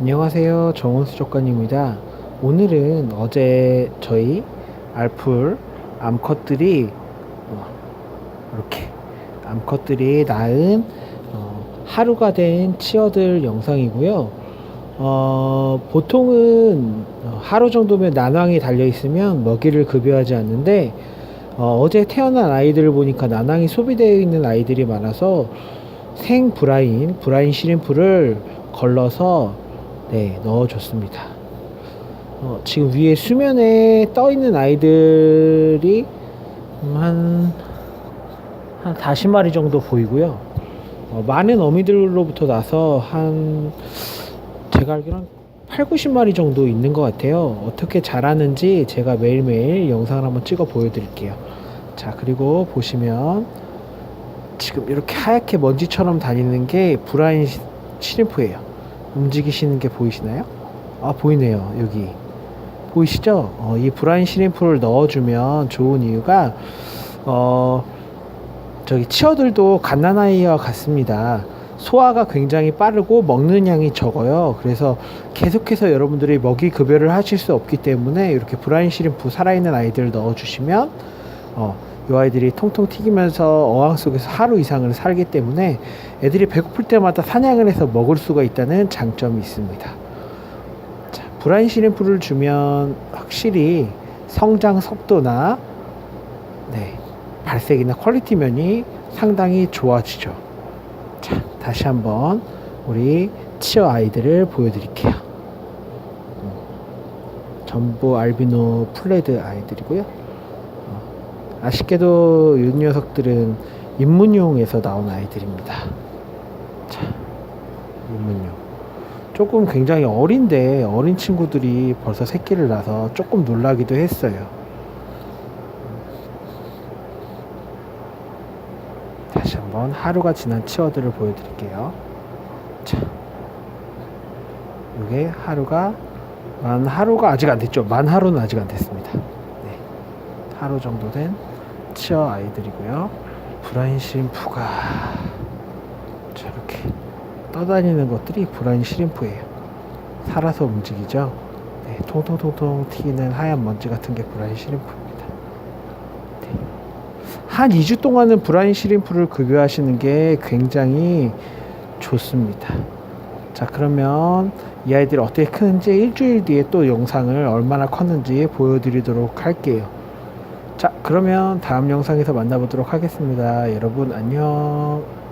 안녕하세요. 정원수 조건입니다. 오늘은 어제 저희 알풀 암컷들이 어, 이렇게 암컷들이 낳은 어, 하루가 된 치어들 영상이고요. 어, 보통은 어, 하루 정도면 난황이 달려 있으면 먹이를 급여하지 않는데 어, 제 태어난 아이들을 보니까 난황이 소비되어 있는 아이들이 많아서 생 브라인, 브라인 시림프를 걸러서 네, 넣어줬습니다. 어, 지금 위에 수면에 떠 있는 아이들이 음, 한, 한 40마리 정도 보이고요. 어, 많은 어미들로부터 나서 한, 제가 알기로 한 8, 90마리 정도 있는 것 같아요. 어떻게 자라는지 제가 매일매일 영상을 한번 찍어 보여드릴게요. 자, 그리고 보시면 지금 이렇게 하얗게 먼지처럼 다니는 게 브라인 시- 시림프예요. 움직이시는 게 보이시나요? 아 보이네요 여기 보이시죠? 어, 이 브라인 시림프를 넣어주면 좋은 이유가 어 저기 치어들도 갓난아이와 같습니다. 소화가 굉장히 빠르고 먹는 양이 적어요. 그래서 계속해서 여러분들이 먹이 급여를 하실 수 없기 때문에 이렇게 브라인 시림프 살아있는 아이들을 넣어주시면 어, 이 아이들이 통통 튀기면서 어항 속에서 하루 이상을 살기 때문에 애들이 배고플 때마다 사냥을 해서 먹을 수가 있다는 장점이 있습니다. 자, 브라인 시림프를 주면 확실히 성장 속도나 네, 발색이나 퀄리티 면이 상당히 좋아지죠. 자, 다시 한번 우리 치어 아이들을 보여드릴게요. 음, 전부 알비노 플레드 아이들이고요. 어, 아쉽게도 이 녀석들은 입문용에서 나온 아이들입니다. 자, 입문용. 조금 굉장히 어린데 어린 친구들이 벌써 새끼를 낳아서 조금 놀라기도 했어요. 다시 한번 하루가 지난 치어들을 보여드릴게요. 자, 이게 하루가 만 하루가 아직 안 됐죠. 만 하루는 아직 안 됐습니다. 네, 하루 정도 된 치어 아이들이고요. 브라인 시림프가 저렇게 떠다니는 것들이 브라인 시림프예요. 살아서 움직이죠. 네, 통통통통 튀기는 하얀 먼지 같은 게 브라인 시림프입니다. 네. 한 2주 동안은 브라인 시림프를 급여하시는 게 굉장히 좋습니다. 자, 그러면 이 아이들이 어떻게 크는지 일주일 뒤에 또 영상을 얼마나 컸는지 보여드리도록 할게요. 자, 그러면 다음 영상에서 만나보도록 하겠습니다. 여러분, 안녕.